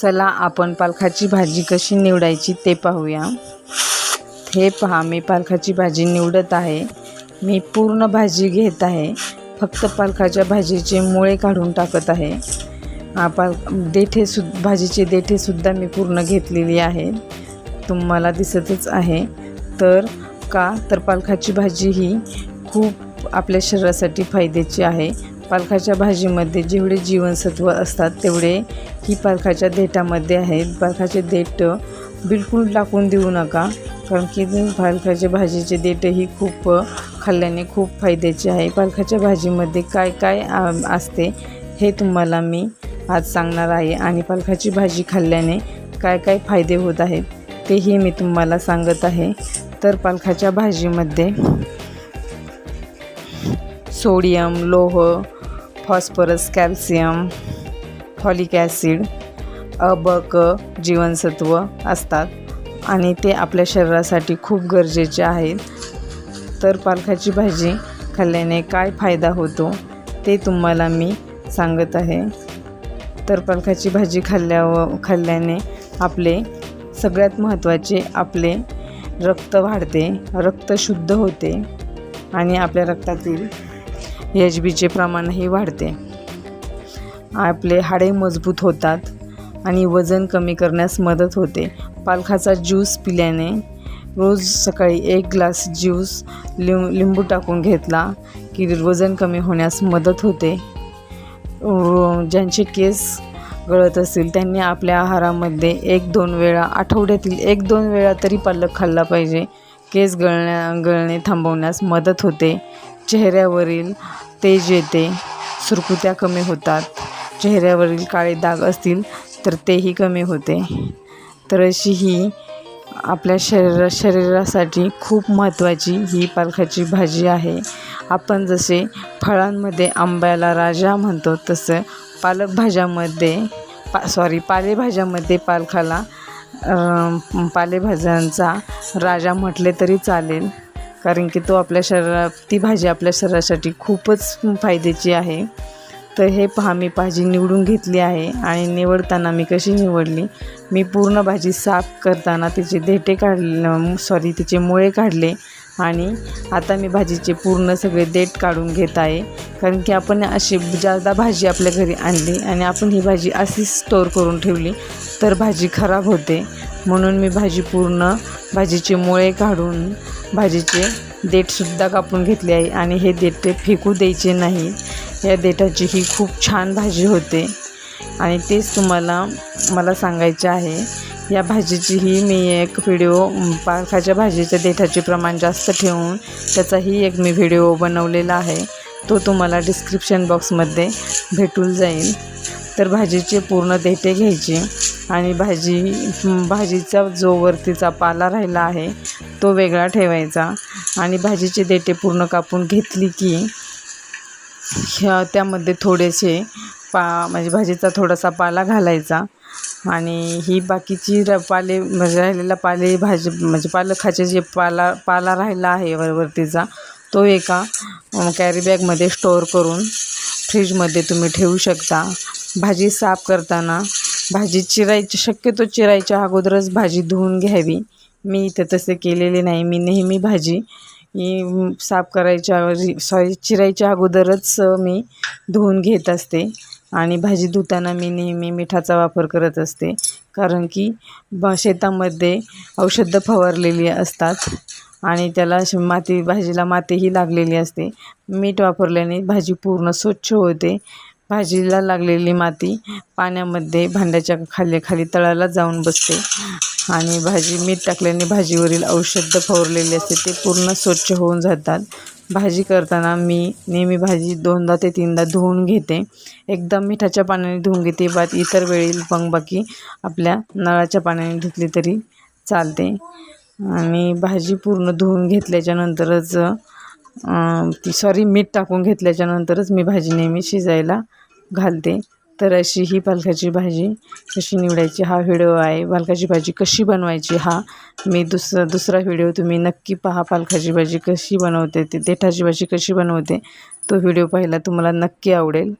चला आपण पालखाची भाजी कशी निवडायची ते पाहूया. हे पहा मी पालखाची भाजी निवडत आहे. मी पूर्ण भाजी घेत आहे. फक्त पालखाच्या भाजीचे मुळे काढून टाकत आहे. पाल देठे सु भाजीचे देठेसुद्धा मी पूर्ण घेतलेली आहे तुम्हाला दिसतच आहे. तर का? तर पालखाची भाजी ही खूप आपल्या शरीरासाठी फायद्याची आहे. पालकाच्या भाजीमध्ये जेवढे जीवनसत्व असतात तेवढे ही पालकाच्या देठामध्ये आहेत. पालकाचे देठ बिलकुल टाकून देऊ नका कारण की पालखाच्या पालकाच्या भाजीचे देठ ही खूप खाल्ल्याने खूप फायद्याचे आहे. पालकाच्या भाजीमध्ये काय काय असते हे तुम्हाला मी आज सांगणार आहे आणि पालकाची भाजी खाल्ल्याने काय काय फायदे होत आहेत तेही मी तुम्हाला सांगत आहे. तर पालकाच्या भाजीमध्ये सोडियम लोह फॉस्फरस कॅल्शियम फॉलिक ॲसिड अबक जीवनसत्व असतात आणि ते आपल्या शरीरासाठी खूप गरजेचे आहेत. तर पालकाची भाजी खाल्ल्याने काय फायदा होतो ते तुम्हाला मी सांगत आहे. तर पालकाची भाजी खाल्ल्यावर खाल्ल्याने आपले सगळ्यात महत्त्वाचे आपले रक्त वाढते रक्त शुद्ध होते आणि आपल्या रक्तातील एच बीचे प्रमाणही वाढते. आपले हाडे मजबूत होतात आणि वजन कमी करण्यास मदत होते. पालखाचा ज्यूस पिल्याने रोज सकाळी एक ग्लास ज्यूस लिं लिंबू टाकून घेतला की वजन कमी होण्यास मदत होते. ज्यांचे केस गळत असतील त्यांनी आपल्या आहारामध्ये एक दोन वेळा आठवड्यातील एक दोन वेळा तरी पालक खाल्ला पाहिजे. केस गळण्या गळणे थांबवण्यास मदत होते. चेहऱ्यावरील तेज येते सुरकुत्या कमी होतात. चेहऱ्यावरील काळे दाग असतील तर तेही कमी होते. तर अशी ही आपल्या शरीरा शरीरासाठी खूप महत्त्वाची ही पालखाची भाजी आहे. आपण जसे फळांमध्ये आंब्याला राजा म्हणतो तसं पालक भाज्यामध्ये पा सॉरी पालेभाज्यामध्ये पालखाला पालेभाज्यांचा राजा म्हटले तरी चालेल. कारण की तो आपल्या शरीरा ती भाजी आपल्या शरीरासाठी खूपच फायद्याची आहे. तर हे पहा मी भाजी निवडून घेतली आहे आणि निवडताना मी कशी निवडली? मी पूर्ण भाजी साफ करताना तिचे देठे काढले सॉरी तिचे मुळे काढले आणि आता मी भाजीचे पूर्ण सगळे देठ काढून घेत आहे. कारण की आपण अशी जादा भाजी आपल्या घरी आणली आणि आपण ही भाजी अशीच स्टोअर करून ठेवली तर भाजी खराब होते. म्हणून मी भाजी पूर्ण भाजीचे मुळे काढून भाजीचे देठसुद्धा कापून घेतले आहे आणि हे देठ फेकू द्यायचे नाही. या देठाची ही खूप छान भाजी होते. आणि तेच तुम्हाला मला सांगायचे आहे. या भाजीची ही मी एक व्हिडिओ पालकाच्या भाजीच्या देठाचे प्रमाण जास्त ठेवून त्याचाही एक मी व्हिडिओ बनवलेला आहे. तो तुम्हाला डिस्क्रिप्शन बॉक्समध्ये भेटून जाईल. तर भाजीचे पूर्ण देठे घ्यायचे आणि भाजी भाजीचा जो वरतीचा पाला राहिला आहे तो वेगळा ठेवायचा. आणि भाजीचे देठे पूर्ण कापून घेतली की ह्या त्यामध्ये थोडेसे पा म्हणजे भाजीचा थोडासा पाला घालायचा. आणि ही बाकीची र पाले म्हणजे राहिलेला पाले भाजी म्हणजे पालकाचे जे पाला पाला राहिला आहे वरवरतीचा तो एका कॅरीबॅगमध्ये स्टोअर करून फ्रीजमध्ये तुम्ही ठेवू शकता. भाजी साफ करताना भाजी चिरायची शक्यतो चिरायच्या अगोदरच भाजी धुवून घ्यावी. मी इथं तसे केलेले नाही. मी नेहमी भाजी ही साफ करायच्या सॉरी चिरायच्या अगोदरच मी धुवून घेत असते. आणि भाजी धुताना मी नेहमी मिठाचा वापर करत असते. कारण की ब शेतामध्ये औषधं फवारलेली असतात आणि त्याला अशी माती भाजीला मातीही लागलेली असते. मीठ वापरल्याने भाजी पूर्ण स्वच्छ होते. भाजीला लागलेली माती पाण्यामध्ये भांड्याच्या खाली खाली तळाला जाऊन बसते. आणि भाजी मीठ टाकल्याने भाजीवरील औषधं फवारलेली असते ते पूर्ण स्वच्छ होऊन जातात. भाजी करताना मी नेहमी भाजी दोनदा ते तीनदा धुवून घेते. एकदम मिठाच्या पाण्याने धुवून घेते बात इतर वेळी मग बाकी आपल्या नळाच्या पाण्याने धुतली तरी चालते. आणि भाजी पूर्ण धुवून घेतल्याच्यानंतरच ती सॉरी मीठ टाकून घेतल्याच्यानंतरच मी भाजी नेहमी शिजायला घालते. तर अशी ही पालकाची भाजी कशी निवडायची हा व्हिडिओ आहे. पालकाची भाजी कशी बनवायची हा मी दुसरा दुसरा व्हिडिओ तुम्ही नक्की पहा. पालकाची भाजी कशी बनवते ते देठाची भाजी कशी बनवते तो व्हिडिओ पाहिला तुम्हाला नक्की आवडेल.